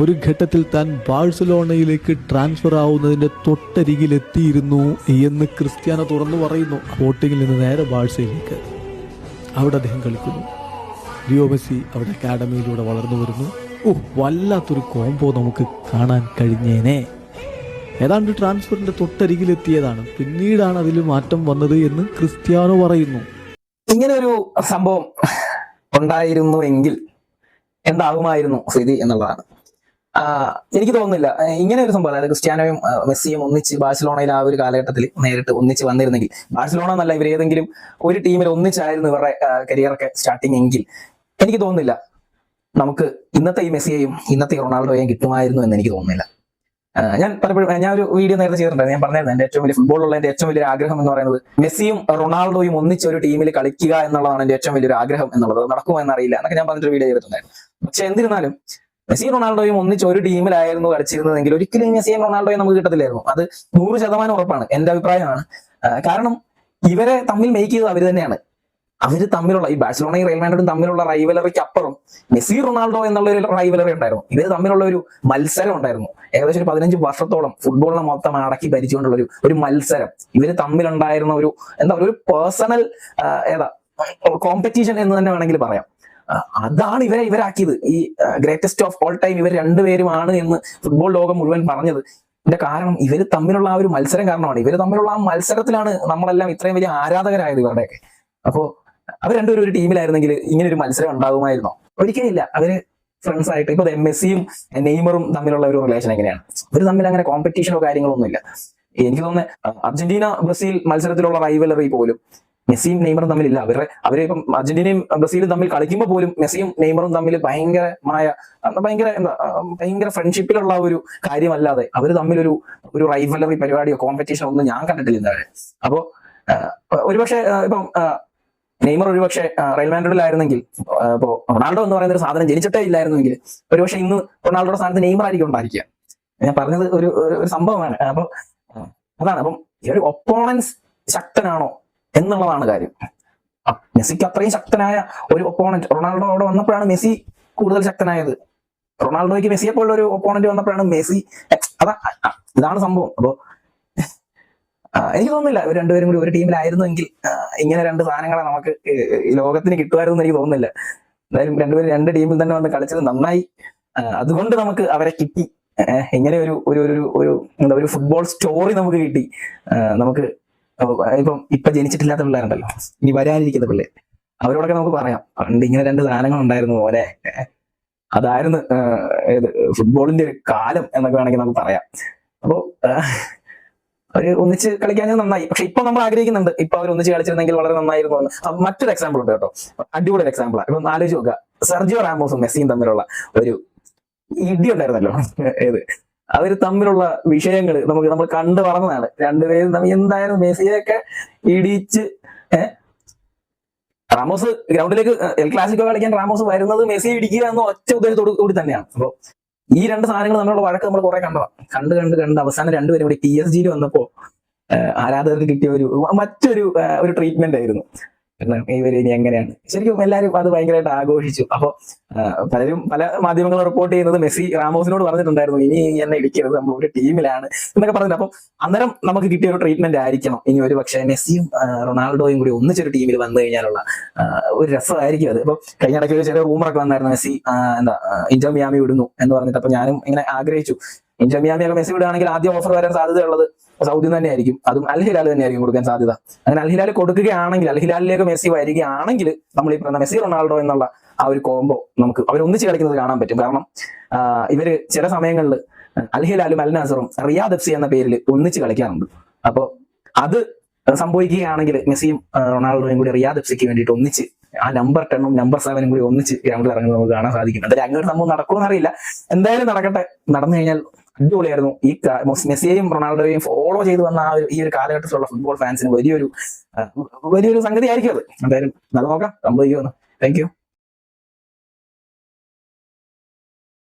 ഒരു ഘട്ടത്തിൽ താൻ ബാഴ്സലോണയിലേക്ക് ട്രാൻസ്ഫർ ആവുന്നതിന്റെ തൊട്ടരികിലെത്തിയിരുന്നു എന്ന് ക്രിസ്ത്യാനോ തുറന്നു പറയുന്നു. ബോട്ടിങ്ങിൽ നിന്ന് നേരെ ബാഴ്സയിലേക്ക്. അവിടെ അദ്ദേഹം കളിക്കുന്നു. ലിയോ അവിടെ അക്കാഡമിയിലൂടെ വളർന്നു വരുന്നു. ഓ വല്ലാത്തൊരു കോംബോ നമുക്ക് കാണാൻ കഴിഞ്ഞേനെ. ഏതാണ്ട് ട്രാൻസ്ഫറിന്റെ തൊട്ടരികിലെത്തിയതാണ് പിന്നീടാണ് അതിൽ മാറ്റം വന്നത് എന്ന് ക്രിസ്ത്യാനോ പറയുന്നു. ഇങ്ങനെ ഒരു സംഭവം ഉണ്ടായിരുന്നു എങ്കിൽ എന്താകുമായിരുന്നു സ്ഥിതി എന്നുള്ളതാണ്. എനിക്ക് തോന്നുന്നില്ല. ഇങ്ങനെ ഒരു സംഭവം അതായത് ക്രിസ്ത്യാനോയും മെസ്സിയും ഒന്നിച്ച് ബാഴ്സലോണയിൽ ആ ഒരു കാലഘട്ടത്തിൽ നേരിട്ട് ഒന്നിച്ച് വന്നിരുന്നെങ്കിൽ ബാഴ്സലോണ എന്നല്ല ഇവർ ഏതെങ്കിലും ഒരു ടീമിൽ ഒന്നിച്ചായിരുന്നു ഇവരുടെ കരിയറൊക്കെ സ്റ്റാർട്ടിങ് എങ്കിൽ എനിക്ക് തോന്നുന്നില്ല. നമുക്ക് ഇന്നത്തെ ഈ മെസ്സിയെയും ഇന്നത്തെ റൊണാൾഡോയെയും കിട്ടുമായിരുന്നു എന്ന് എനിക്ക് തോന്നുന്നില്ല. ഞാൻ പലപ്പോഴും ഞാൻ ഒരു വീഡിയോ നേരത്തെ ചെയ്തിട്ടുണ്ടായിരുന്നു ഞാൻ പറഞ്ഞായിരുന്നു എന്റെ ഏറ്റവും വലിയ ഫുട്ബോളുള്ള എന്റെ ഏറ്റവും വലിയ ആഗ്രഹം എന്ന് പറയുന്നത് മെസ്സിയും റൊണാൾഡോയും ഒന്നിച്ച് ഒരു ടീമിൽ കളിക്കുക എന്നുള്ളതാണ് എന്റെ ഏറ്റവും വലിയൊരു ആഗ്രഹം എന്നുള്ളത്. നടക്കുമോ എന്നറിയില്ല എന്നൊക്കെ ഞാൻ പറഞ്ഞിട്ട് വീഡിയോ ചെയ്തിട്ടുണ്ടായിരുന്നു. പക്ഷെ എന്നിരുന്നാലും മെസ്സിയും റൊണാൾഡോയും ഒന്നിച്ച് ഒരു ടീമിലായിരുന്നു കളിച്ചിരുന്നതെങ്കിൽ ഒരിക്കലും മെസ്സിയും റൊണാൾഡോയും നമുക്ക് കിട്ടത്തില്ലായിരുന്നു. അത് നൂറ് ശതമാനം ഉറപ്പാണ്. എന്റെ അഭിപ്രായമാണ്. കാരണം ഇവരെ തമ്മിൽ മേക്ക് ചെയ്തത് അവർ തന്നെയാണ്. അവർ തമ്മിലുള്ള ഈ ബാഴ്സലോണയും റയൽ മാഡ്രിഡും തമ്മിലുള്ള റൈവലറിക്ക് അപ്പുറം മെസ്സി റൊണാൾഡോ എന്നുള്ള ഒരു റൈവലറി ഉണ്ടായിരുന്നു. ഇവർ തമ്മിലുള്ള ഒരു മത്സരം ഉണ്ടായിരുന്നു. ഏകദേശം ഒരു പതിനഞ്ച് വർഷത്തോളം ഫുട്ബോളിനെ മൊത്തം അടക്കി ഭരിച്ചുകൊണ്ടുള്ള ഒരു ഒരു മത്സരം. ഇവർ തമ്മിലുണ്ടായിരുന്ന ഒരു എന്താ ഒരു പേഴ്സണൽ ഏതാ കോമ്പറ്റീഷൻ എന്ന് തന്നെ വേണമെങ്കിൽ പറയാം. അതാണ് ഇവരെ ഇവരാക്കിയത്. ഈ ഗ്രേറ്റസ്റ്റ് ഓഫ് ഓൾ ടൈം ഇവർ രണ്ടുപേരുമാണ് എന്ന് ഫുട്ബോൾ ലോകം മുഴുവൻ പറഞ്ഞത്. ഇതിന്റെ കാരണം ഇവർ തമ്മിലുള്ള ആ ഒരു മത്സരം കാരണമാണ്. ഇവർ തമ്മിലുള്ള ആ മത്സരത്തിലാണ് നമ്മളെല്ലാം ഇത്രയും വലിയ ആരാധകരായത് ഇവരുടെയൊക്കെ. അപ്പോ അവർ രണ്ടുപേരും ഒരു ടീമിലായിരുന്നെങ്കിൽ ഇങ്ങനെ ഒരു മത്സരം ഉണ്ടാകുമായിരുന്നോ? ഒരിക്കലും ഇല്ല. അവർ ഫ്രണ്ട്സ് ആയിട്ട് ഇപ്പൊ മെസ്സിയും നെയ്മറും തമ്മിലുള്ള ഒരു റിലേഷൻ എങ്ങനെയാണ്? അവർ തമ്മിൽ അങ്ങനെ കോമ്പറ്റീഷനോ കാര്യങ്ങളോ ഒന്നുമില്ല. എനിക്ക് തോന്നുന്നത് അർജന്റീന ബ്രസീൽ മത്സരത്തിലുള്ള റൈവലറി പോലും മെസ്സിയും നെയ്മറും തമ്മിലില്ല. അവരെ അവരെ ഇപ്പം അർജന്റീനയും ബ്രസീലും തമ്മിൽ കളിക്കുമ്പോൾ പോലും മെസ്സിയും നെയ്മറും തമ്മിൽ ഭയങ്കരമായ ഭയങ്കര എന്താ ഭയങ്കര ഫ്രണ്ട്ഷിപ്പിലുള്ള ഒരു കാര്യമല്ലാതെ അവർ തമ്മിലൊരു ഒരു റൈവലറി പരിപാടിയോ കോമ്പറ്റീഷനോ ഒന്നും ഞാൻ കണ്ടിട്ടില്ല എന്താ അപ്പോ ഒരുപക്ഷെ ഇപ്പം നെയ്മർ ഒരുപക്ഷെ റയൽ ഇപ്പോ റൊണാൾഡോ എന്ന് പറയുന്ന ഒരു സാധനം ജനിച്ചിട്ടേ ഇല്ലായിരുന്നെങ്കിൽ ഒരുപക്ഷെ ഇന്ന് റൊണാൾഡോയുടെ സ്ഥാനത്ത് നെയ്മർ ആയിരിക്കും ഉണ്ടായിരിക്കുക. ഞാൻ പറഞ്ഞത് ഒരു- ഒരു സംഭവമാണ്. അപ്പൊ അതാണ്. അപ്പം ഈ ഒരു ഒപ്പോണൻസ് ശക്തനാണോ എന്നുള്ളതാണ് കാര്യം. മെസ്സിക്ക് അത്രയും ശക്തനായ ഒരു ഒപ്പോണന്റ് റൊണാൾഡോ അവിടെ വന്നപ്പോഴാണ് മെസ്സി കൂടുതൽ ശക്തനായത്. റൊണാൾഡോയ്ക്ക് മെസ്സിയെ പോലുള്ള ഒരു ഒപ്പോണന്റ് വന്നപ്പോഴാണ് മെസ്സി അതാ ഇതാണ് സംഭവം. അപ്പോ എനിക്ക് തോന്നുന്നില്ല ഇവർ രണ്ടുപേരും കൂടി ഒരു ടീമിലായിരുന്നെങ്കിൽ ആ, ഇങ്ങനെ രണ്ട് സാധനങ്ങളെ നമുക്ക് ലോകത്തിന് കിട്ടുമായിരുന്നു എനിക്ക് തോന്നുന്നില്ല. എന്തായാലും രണ്ടുപേരും രണ്ട് ടീമിൽ തന്നെ വന്ന് കളിച്ചത് നന്നായി. അതുകൊണ്ട് നമുക്ക് അവരെ കിട്ടി. ഇങ്ങനെ ഒരു ഒരു ഒരു എന്താ ഒരു ഫുട്ബോൾ സ്റ്റോറി നമുക്ക് കിട്ടി. നമുക്ക് ഇപ്പം ഇപ്പൊ ജനിച്ചിട്ടില്ലാത്ത പിള്ളേരുണ്ടല്ലോ. ഇനി വരാനിരിക്കുന്ന പിള്ളേർ അവരോടൊക്കെ നമുക്ക് പറയാം. പണ്ട് ഇങ്ങനെ രണ്ട് സാധനങ്ങൾ ഉണ്ടായിരുന്നു പോലെ. അതായിരുന്നു ഏത് ഫുട്ബോളിന്റെ കാലം എന്നൊക്കെ വേണമെങ്കിൽ നമുക്ക് പറയാം. അപ്പോ അവർ ഒന്നിച്ച് കളിക്കാൻ നന്നായി. പക്ഷെ ഇപ്പൊ നമ്മൾ ആഗ്രഹിക്കുന്നുണ്ട്. ഇപ്പൊ അവർ ഒന്നിച്ച് കളിച്ചിരുന്നെങ്കിൽ വളരെ നന്നായിരുന്നു എന്ന്. മറ്റൊരു എക്സാമ്പിൾ ഉണ്ട് കേട്ടോ. അടിപൊളി ഒരു എക്സാമ്പിൾ ഇപ്പൊ ആലോചിച്ച് നോക്കുക. സെർജിയോ റാമോസും മെസ്സിയും തമ്മിലുള്ള ഒരു ഇടി ഉണ്ടായിരുന്നല്ലോ. ഏത്? അവർ തമ്മിലുള്ള വിഷയങ്ങൾ നമുക്ക് നമ്മൾ കണ്ടു പറഞ്ഞതാണ് രണ്ടുപേരും തമ്മിൽ എന്തായാലും മെസ്സിയൊക്കെ ഇടിച്ച് റാമോസ് ഗ്രൗണ്ടിലേക്ക് എൽ ക്ലാസിക്കോ കളിക്കാൻ റാമോസ് വരുന്നത് മെസ്സിയെ ഇടിക്കുക എന്ന ഒറ്റ ഉദ്ദേശത്തോടു കൂടി തന്നെയാണ്. അപ്പൊ ഈ രണ്ട് സാധനങ്ങൾ തമ്മിലുള്ള വഴക്ക് നമ്മൾ കുറെ കണ്ടതാണ് കണ്ട് കണ്ട് കണ്ട് അവസാനം രണ്ടുപേരും കൂടി ടി എസ് ജിയിൽ വന്നപ്പോ ആരാധകർക്ക് കിട്ടിയ ഒരു മറ്റൊരു ഒരു ട്രീറ്റ്മെന്റ് ആയിരുന്നു. കാരണം ഇവർ ഇനി എങ്ങനെയാണ്? ശരിക്കും എല്ലാവരും അത് ഭയങ്കരമായിട്ട് ആഘോഷിച്ചു. അപ്പൊ പലരും പല മാധ്യമങ്ങളും റിപ്പോർട്ട് ചെയ്യുന്നത് മെസ്സി റാമോസിനോട് പറഞ്ഞിട്ടുണ്ടായിരുന്നു ഇനി എന്നെ ഇടിക്കരുത് നമ്മൾ ഒരു ടീമിലാണ് എന്നൊക്കെ പറഞ്ഞിട്ട്. അപ്പം അന്നേരം നമുക്ക് കിട്ടിയ ഒരു ട്രീറ്റ്മെന്റ് ആയിരിക്കണം. ഇനി ഒരു പക്ഷേ മെസ്സിയും റൊണാൾഡോയും കൂടി ഒന്നിച്ചൊരു ടീമിൽ വന്നു കഴിഞ്ഞാലുള്ള ഒരു രസമായിരിക്കും അത്. ഇപ്പൊ കഴിഞ്ഞ ഇടയ്ക്ക് ഒരു ചെറിയ റൂമറൊക്കെ വന്നായിരുന്നു മെസ്സി എന്താ ഇന്റർ മിയാമി വിടുന്നു എന്ന് പറഞ്ഞിട്ട്. അപ്പൊ ഞാനും ഇങ്ങനെ ആഗ്രഹിച്ചു. ഇന്റർ മിയാമി ഒക്കെ മെസ്സി വിടുകയാണെങ്കിൽ ആദ്യം ഓഫർ വരാൻ സാധ്യതയുള്ളത് സൗദി തന്നെയായിരിക്കും. അതും അൽഹിലാൽ തന്നെയായിരിക്കും കൊടുക്കാൻ സാധ്യത. അങ്ങനെ അൽഹിലാൽ കൊടുക്കുകയാണെങ്കിൽ അൽഹിലാലിലേക്ക് മെസ്സി വരികയാണെങ്കിൽ നമ്മൾ ഈ പറയുന്ന മെസ്സി റൊണാൾഡോ എന്നുള്ള ആ ഒരു കോംബോ നമുക്ക് അവർ ഒന്നിച്ച് കളിക്കുന്നത് കാണാൻ പറ്റും. കാരണം ഇവർ ചില സമയങ്ങളിൽ അൽഹിലാലും അൽനാസറും അൽ നാസറും റിയാദ് എഫ് സി എന്ന പേരിൽ ഒന്നിച്ച് കളിക്കാറുണ്ട്. അപ്പോ അത് സംഭവിക്കുകയാണെങ്കിൽ മെസ്സിയും റൊണാൾഡോയും കൂടി റിയാദ് എഫ് സിക്ക് വേണ്ടിയിട്ട് ഒന്നിച്ച് ആ നമ്പർ ടെണ്ണും നമ്പർ സെവനും കൂടി ഒന്നിച്ച് ഗ്രൗണ്ടിൽ ഇറങ്ങുന്നത് നമുക്ക് കാണാൻ സാധിക്കും. എന്തായാലും അങ്ങോട്ട് സംഭവം നടക്കുമെന്നറിയില്ല എന്തായാലും നടക്കട്ടെ. നടന്നു കഴിഞ്ഞാൽ അടിപൊളിയായിരുന്നു. ഈ മെസ്സിയെയും റൊണാൾഡോയെയും ഫോളോ ചെയ്ത് വന്ന ആ ഒരു ഈ ഒരു കാലഘട്ടത്തിലുള്ള ഫുട്ബോൾ ഫാൻസിന് വലിയൊരു വലിയൊരു സംഗതി ആയിരിക്കും അത്. എന്തായാലും നല്ല നോക്കാം. സംഭവിക്കുമെന്ന് താങ്ക് യു